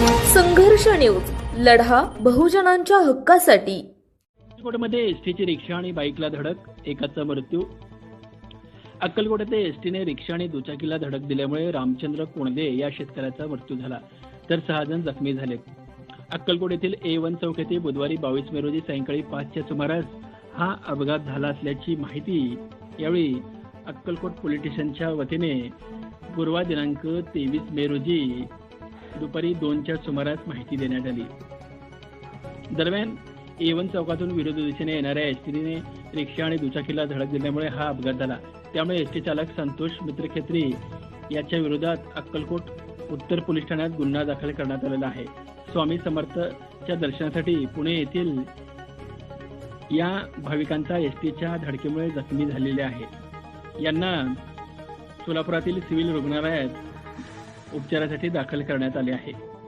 संघर्ष न्यूज. लढा बहुजनांच्या हक्कासाठी. अक्कलकोटमध्ये एसटीची रिक्षा आणि बाईकला धडक एकाचा मृत्यू. अक्कलकोट येथे एसटीने रिक्षा आणि दुचाकीला धडक दिल्यामुळे रामचंद्र कोंडदे या शेतकऱ्याचा मृत्यू झाला तर सहा जण जखमी झाले. अक्कलकोट येथील ए वन चौक येथे बुधवारी बावीस मे रोजी सायंकाळी पाचच्या सुमारास हा अपघात झाला असल्याची माहिती यावेळी अक्कलकोट पोलीस स्टेशनच्या वतीने पूर्वा दिनांक तेवीस मे रोजी दुपारी दोनच्या सुमारास माहिती देण्यात आली. दरम्यान एवन चौकातून विरोधी दिशेने येणाऱ्या एसटीने रिक्षा आणि दुचाकीला धडक दिल्यामुळे हा अपघात झाला. त्यामुळे एसटी चालक संतोष मित्रखेत्री याच्या विरोधात अक्कलकोट उत्तर पोलीस ठाण्यात गुन्हा दाखल करण्यात आलेला आहे. स्वामी समर्थच्या दर्शनासाठी पुणे येथील या भाविकांचा एसटीच्या धडकेमुळे जखमी झालेले आहे यांना सोलापुरातील सिव्हिल रुग्णालयात उपचारासाठी दाखल करण्यात आले आहे.